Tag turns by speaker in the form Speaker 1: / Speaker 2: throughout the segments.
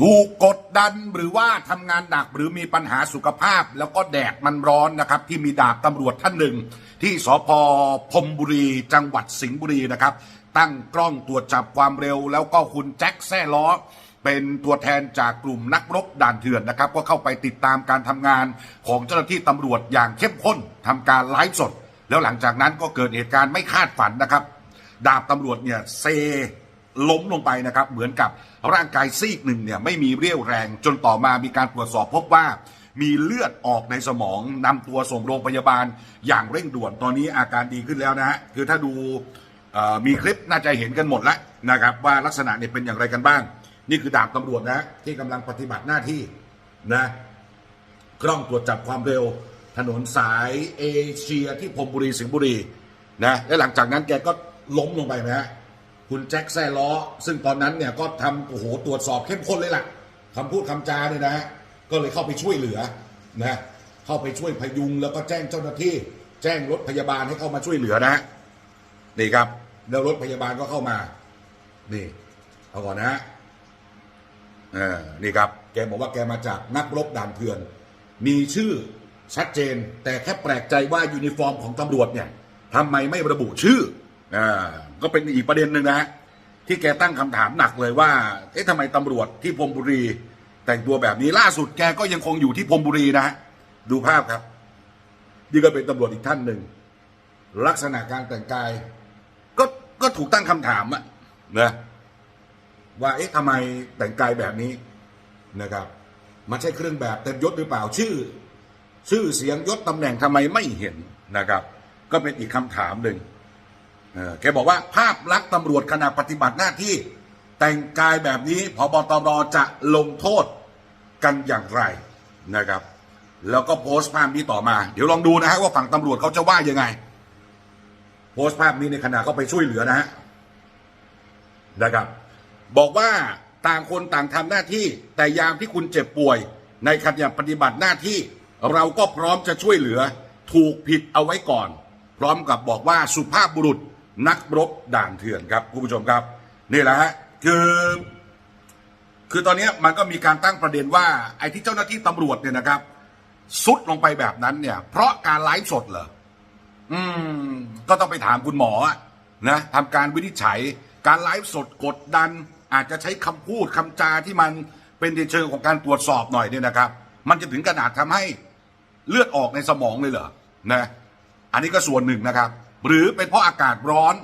Speaker 1: ถูกกดดันหรือว่าทำงานหนักหรือมีปัญหาสุขภาพ แล้วก็แดดมันร้อนนะครับ ที่มีดาบตำรวจท่านหนึ่ง ที่สพพมบุรี จังหวัดสิงห์บุรีนะครับ ตั้งกล้องตรวจจับความเร็ว แล้วก็คุณแจ็คแซ่ล้อ เป็นตัวแทนจากกลุ่มนักรบด่านเถื่อนนะครับ ก็เข้าไปติดตามการทำงานของเจ้าหน้าที่ตำรวจอย่างเข้มข้นทำการไลฟ์สด แล้วหลังจากนั้นก็เกิดเหตุการณ์ไม่คาดฝันนะครับ ดาบตำรวจเนี่ยเซ ล้มลงไปนะครับ เหมือนกับร่างกายซีกหนึ่งเนี่ยไม่มีเรี่ยวแรงจนต่อมามีการตรวจสอบพบว่ามีเลือดออกในสมองนำตัวส่งโรงพยาบาลอย่างเร่งด่วนตอนนี้อาการดีขึ้นแล้วนะฮะคือถ้าดูมีคลิปน่าจะเห็นกันหมดแล้วนะครับ ว่าลักษณะเนี่ยเป็นอย่างไรกันบ้าง นี่คือดาบตำรวจนะ ที่กำลังปฏิบัติหน้าที่นะกล้องตรวจจับความเร็ว ถนนสายเอเชียที่พรมบุรีสิงห์บุรีนะและหลังจากนั้นแกก็ล้มลงไปนะฮะ คุณแจ็คแซ่ล้อ ซึ่งตอนนั้นเนี่ยก็ทำโอ้โหตรวจสอบเข้มข้นเลยล่ะคำพูดคำจาเนี่ยนะฮะก็เลยเข้าไปช่วยเหลือนะเข้าไปช่วยพยุงแล้วก็แจ้งเจ้าหน้าที่ แจ้งรถพยาบาลให้เข้ามาช่วยเหลือนะฮะนี่ครับ แล้วรถพยาบาลก็เข้ามา นี่เอาก่อนนะฮะเออนี่ครับ แกบอกว่าแกมาจากนักรบด่านเถื่อน มีชื่อชัดเจน แต่แค่แปลกใจว่ายูนิฟอร์มของตำรวจเนี่ยทำไมไม่ระบุชื่ออ่า ก็เป็นอีกประเด็นหนึ่งนะฮะที่แกตั้งคำถามหนักเลยว่า เอ๊ะทำไมตำรวจที่พรมบุรี แต่งตัวแบบนี้ล่าสุดแกก็ยังคงอยู่ที่พรมบุรีนะดูภาพครับนี่ก็เป็นตำรวจอีกท่านหนึ่งลักษณะการแต่งกาย ก็ก็ถูกตั้งคำถามอะนะว่าเอ๊ะทำไมแต่งกายแบบนี้นะครับ มันใช่เครื่องแบบเต็มยศหรือเปล่าชื่อ ชื่อเสียงยศตำแหน่งทำไมไม่เห็นนะครับ ก็เป็นอีกคำถามหนึ่ง แกบอกว่าภาพลักษณ์ตำรวจขณะปฏิบัติหน้าที่ แต่งกายแบบนี้พบตรจะลงโทษกันอย่างไรนะครับ แล้วก็โพสต์ภาพนี้ต่อมา เดี๋ยวลองดูนะฮะว่าฝั่งตำรวจเขาจะว่ายังไง โพสต์ภาพนี้ในขณะเขาไปช่วยเหลือนะฮะนะครับ บอกว่าต่างคนต่างทำหน้าที่ แต่ยามที่คุณเจ็บป่วย ในขณะปฏิบัติหน้าที่ เราก็พร้อมจะช่วยเหลือ ถูกผิดเอาไว้ก่อน พร้อมกับบอกว่าสุภาพบุรุษ นักรบด่านเถื่อนครับคุณผู้ชมครับ นี่แหละฮะคือคือตอนนี้มันก็มีการตั้งประเด็นว่า ไอ้ที่เจ้าหน้าที่ตำรวจเนี่ยนะครับซุดลงไปแบบนั้นเนี่ย เพราะการไลฟ์สดเหรออืม ก็ต้องไปถามคุณหมอนะทำการวินิจฉัย การไลฟ์สดกดดัน อาจจะใช้คำพูดคำจาที่มันเป็นในเชิงของการตรวจสอบหน่อยเนี่ยนะครับ มันจะถึงขนาดทำให้เลือดออกในสมองเลยเหรอนะ อันนี้ก็ส่วนหนึ่งนะครับ หรือเป็นเพราะอากาศร้อน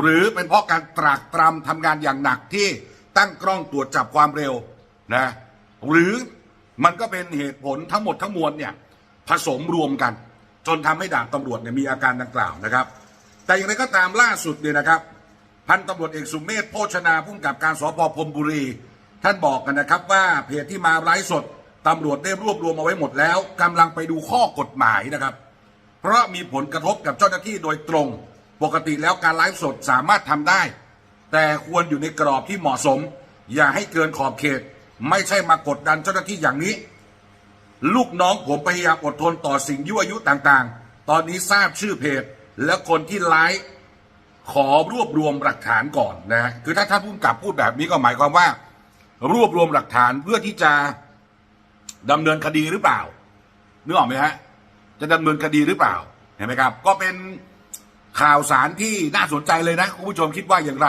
Speaker 1: หรือเป็นเพราะการตรากตรำทำงานอย่างหนักที่ตั้งกล้องตรวจจับความเร็วนะหรือมันก็เป็นเหตุผลทั้งหมดทั้งมวลเนี่ยผสมรวมกัน จนทำให้ดาบตำรวจเนี่ยมีอาการดังกล่าวนะครับ แต่อย่างไรก็ตามล่าสุดเนี่ยนะครับพันตำรวจเอกสุเมธโภชนาผู้กับการสพพรมบุรี ท่านบอกกันนะครับว่าเพจที่มาไลฟ์สดตำรวจได้รวบรวมเอาไว้หมดแล้วกำลังไปดูข้อกฎหมายนะครับ เพราะมีผลกระทบกับเจ้าหน้าที่โดยตรง ปกติแล้วการไลฟ์สดสามารถทำได้ แต่ควรอยู่ในกรอบที่เหมาะสม อย่าให้เกินขอบเขต ไม่ใช่มากดดันเจ้าหน้าที่อย่างนี้ ลูกน้องผมพยายามอดทนต่อสิ่งยั่วยุต่างๆ ตอนนี้ทราบชื่อเพจ และคนที่ไลฟ์ขอรวบรวมหลักฐานก่อนนะคือถ้าท่านผู้กำกับพูดแบบนี้ก็หมายความว่า รวบรวมหลักฐานเพื่อที่จะดำเนินคดีหรือเปล่านึกออกไหมฮะ จะดำเนินคดีหรือเปล่าเห็นไหมครับ ก็เป็นข่าวสารที่น่าสนใจเลยนะคุณผู้ชมคิดว่าอย่างไร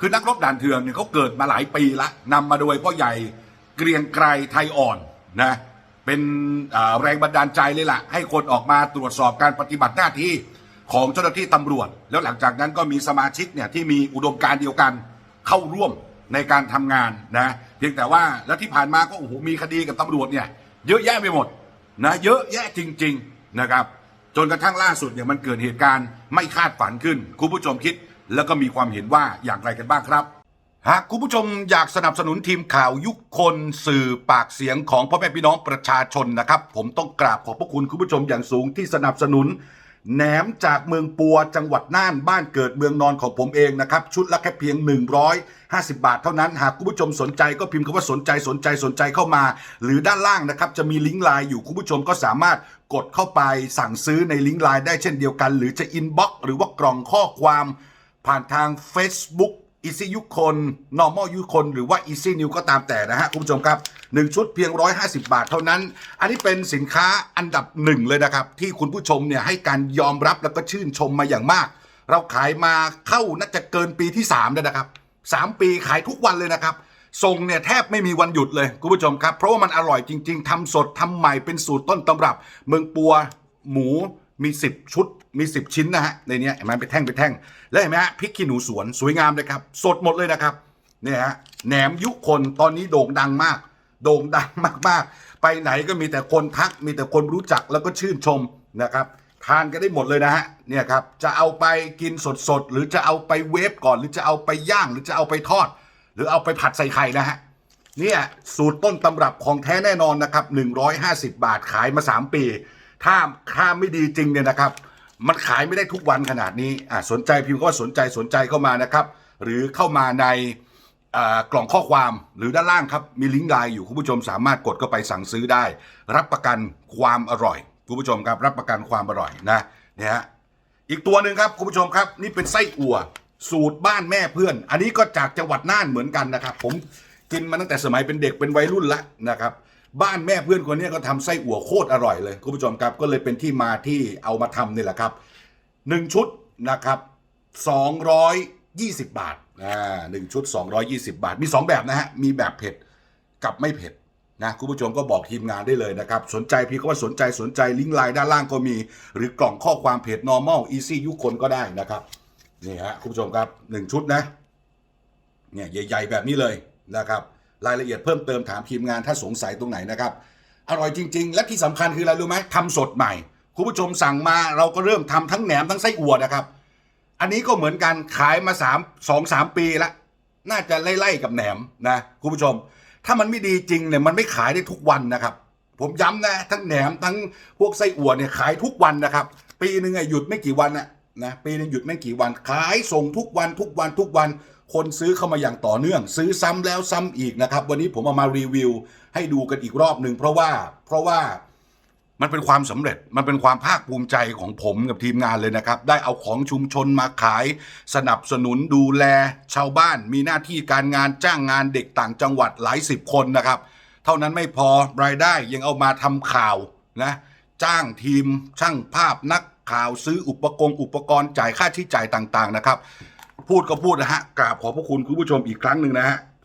Speaker 1: คือนักรบด่านเถื่อนเนี่ยเขาเกิดมาหลายปีละนำมาโดยพ่อใหญ่เกรียงไกรไทยอ่อนนะเป็นแรงบันดาลใจเลยล่ะ ให้คนออกมาตรวจสอบการปฏิบัติหน้าที่ของเจ้าหน้าที่ตำรวจ แล้วหลังจากนั้นก็มีสมาชิกเนี่ยที่มีอุดมการณ์เดียวกันเข้าร่วมในการทำงานนะเพียงแต่ว่าแล้วที่ผ่านมาก็โอ้โหมีคดีกับตำรวจเนี่ยเยอะแยะไปหมดนะเยอะแยะจริง ๆ นะครับ จนกระทั่งล่าสุดเนี่ยมันเกิดเหตุการณ์ไม่คาดฝันขึ้น คุณผู้ชมคิด แล้วก็มีความเห็นว่าอย่างไรกันบ้างครับ หากคุณผู้ชมอยากสนับสนุนทีมข่าวยุคคนสื่อปากเสียงของพ่อแม่พี่น้องประชาชนนะครับ ผมต้องกราบขอบพระคุณคุณผู้ชมอย่างสูงที่สนับสนุน แหนมจากเมืองปัวจังหวัดน่านบ้านเกิดเมืองนอนของผมเองนะครับ ชุดละแค่เพียง 150 บาทเท่านั้น หากคุณผู้ชมสนใจก็พิมพ์คำว่าสนใจสนใจสนใจเข้ามา หรือด้านล่างนะครับ จะมีลิงก์ไลน์อยู่คุณผู้ชมก็สามารถกดเข้าไปสั่งซื้อในลิงก์ไลน์ได้เช่นเดียวกัน หรือจะอินบ็อกหรือว่ากล่องข้อความผ่านทาง Facebook Easy ยุคน Normal ยุคน หรือว่า Easy New ก็ตามแต่นะฮะคุณผู้ชมครับ 1 ชุดเพียง 150 บาทเท่านั้น อันนี้เป็นสินค้าอันดับหนึ่งเลยนะครับ ที่คุณผู้ชมเนี่ยให้การยอมรับแล้วก็ชื่นชมมาอย่างมาก เราขายมาเข้าน่าจะเกินปีที่3แล้วนะครับ 3 ปีขายทุกวันเลยนะครับส่งเนี่ยแทบไม่มีวันหยุดเลยคุณผู้ชมครับ เพราะว่ามันอร่อยจริง ๆทำสดทำใหม่เป็นสูตรต้นตำรับ เมืองปัวหมูมี 10 ชุดมี 10 ชิ้นนะฮะในนี้เห็นไหมเป็นแท่งเป็นแท่ง แล้วเห็นไหมฮะพริกขี้หนูสวนสวยงามเลยครับ สดหมดเลยนะครับเนี่ยฮะแหนมยุคนตอนนี้โด่งดังมาก โด่งดังมาก ๆ ไปไหนก็มีแต่คนทักมีแต่คนรู้จักแล้วก็ชื่นชมนะครับทานกันได้หมดเลยนะฮะเนี่ยครับจะเอาไปกินสดๆ หรือจะเอาไปเวฟก่อนหรือจะเอาไปย่าง หรือจะเอาไปทอด หรือเอาไปผัดใส่ไข่นะฮะเนี่ยสูตรต้นตำรับของแท้แน่นอนนะครับ150 บาทขายมา 3 ปี ถ้าถ้าไม่ดีจริงเนี่ยนะครับ มันขายไม่ได้ทุกวันขนาดนี้อะสนใจพิมพ์ก็สนใจสนใจเข้ามานะครับ หรือเข้ามาใน กล่องข้อความหรือด้านล่างครับ มีลิงก์ไลน์อยู่คุณผู้ชมสามารถกดเข้าไปสั่งซื้อได้ รับประกันความอร่อยคุณผู้ชมครับรับประกันความอร่อยนะเนี่ยฮะอีกตัวหนึ่งครับคุณผู้ชมครับนี่เป็นไส้อั่ว สูตรบ้านแม่เพื่อน อันนี้ก็จากจังหวัดน่านเหมือนกันนะครับ ผมกินมาตั้งแต่สมัยเป็นเด็กเป็นวัยรุ่นละนะครับบ้านแม่เพื่อนคนนี้ก็ทำไส้อั่วโคตรอร่อยเลยคุณผู้ชมครับก็เลยเป็นที่มาที่เอามาทำนี่แหละครับหนึ่งชุดนะครับ220 บาท อ่าหนึ่งชุด 220 บาท มี 2 แบบนะฮะ มีแบบเผ็ดกับไม่เผ็ดนะคุณผู้ชมก็บอกทีมงานได้เลยนะครับ สนใจพี่ก็ว่าสนใจสนใจลิงก์ไลน์ด้านล่างก็มี หรือกล่องข้อความเพจ normal easy ยุคคนก็ได้นะครับนี่ฮะคุณผู้ชมครับ1ชุดนะเนี่ยใหญ่ ๆ แบบนี้เลยนะครับ รายละเอียดเพิ่มเติมถามทีมงานถ้าสงสัยตรงไหนนะครับ อร่อยจริง ๆ และที่สำคัญคืออะไรรู้ไหมทำสดใหม่ คุณผู้ชมสั่งมาเราก็เริ่มทำทั้งแหนมทั้งไส้อั่วนะครับ อันนี้ก็เหมือนกันขายมา3 2 3ปีละ น่าจะไล่ๆกับแหนมนะคุณผู้ชม ถ้ามันไม่ดีจริงเนี่ยมันไม่ขายได้ทุกวันนะครับ ผมย้ำนะทั้งแหนมทั้งพวกไส้อั่วเนี่ยขายทุกวันนะครับ ปีหนึ่งหยุดไม่กี่วันนะนะปีหนึงหยุดไม่กี่วันขายส่งทุกวันทุกวันทุกวัน คนซื้อเข้ามาอย่างต่อเนื่อง ซื้อซ้ำแล้วซ้ำอีกนะครับ วันนี้ผมเอามารีวิวให้ดูกันอีกรอบหนึ่งเพราะว่าเพราะว่า มันเป็นความสำเร็จ มันเป็นความภาคภูมิใจของผมกับทีมงานเลยนะครับ ได้เอาของชุมชนมาขาย สนับสนุนดูแล ชาวบ้าน มีหน้าที่การงานจ้างงานเด็กต่างจังหวัดหลายสิบคนนะครับ เท่านั้นไม่พอรายได้ยังเอามาทำข่าวนะจ้างทีมช่างภาพนักข่าวซื้ออุปกรณ์อุปกรณ์จ่ายค่าใช้จ่ายต่างๆนะครับ พูดก็พูดนะฮะกราบขอบพระคุณคุณผู้ชมอีกครั้งหนึ่งนะฮะ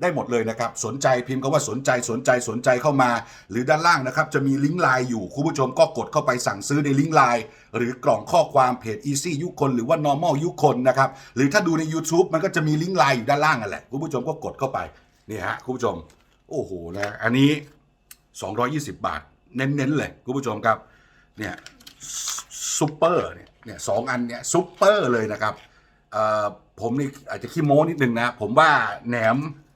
Speaker 1: ได้หมดเลยนะครับ สนใจพิมพ์คำว่าสนใจสนใจสนใจเข้ามา หรือด้านล่างนะครับ จะมีลิงก์ไลน์อยู่ คุณผู้ชมก็กดเข้าไปสั่งซื้อในลิงก์ไลน์หรือกล่องข้อความเพจ Easy ยุคนหรือว่า normal ยุคนนะครับ หรือถ้าดูใน YouTube มันก็จะมีลิงก์ไลน์อยู่ด้านล่างนั่นแหละ คุณผู้ชมก็กดเข้าไปนี่ฮะคุณผู้ชม โอ้โหนะอันนี้ 220 บาท เน้นๆเลยคุณผู้ชมครับเนี่ยซุปเปอร์เนี่ยเนี่ยสองอันเนี่ยซุปเปอร์เลยนะครับอ่อผมนี่อาจจะขี้โม้นิดนึงนะ ผมว่าแหนม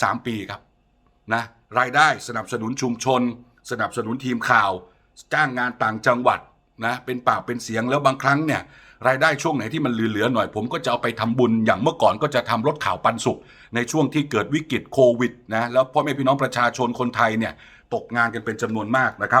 Speaker 1: 3 ปีครับนะรายได้สนับสนุนชุมชน สนับสนุนทีมข่าว จ้างงานต่างจังหวัดนะเป็นปากเป็นเสียงแล้วบางครั้งเนี่ยรายได้ช่วงไหนที่มันเหลือๆหน่อย ผมก็จะเอาไปทำบุญอย่างเมื่อก่อนก็จะทำรถข่าวปันสุข ในช่วงที่เกิดวิกฤตโควิดนะแล้วพ่อแม่พี่น้องประชาชนคนไทยเนี่ยตกงานกันเป็นจำนวนมากนะครับ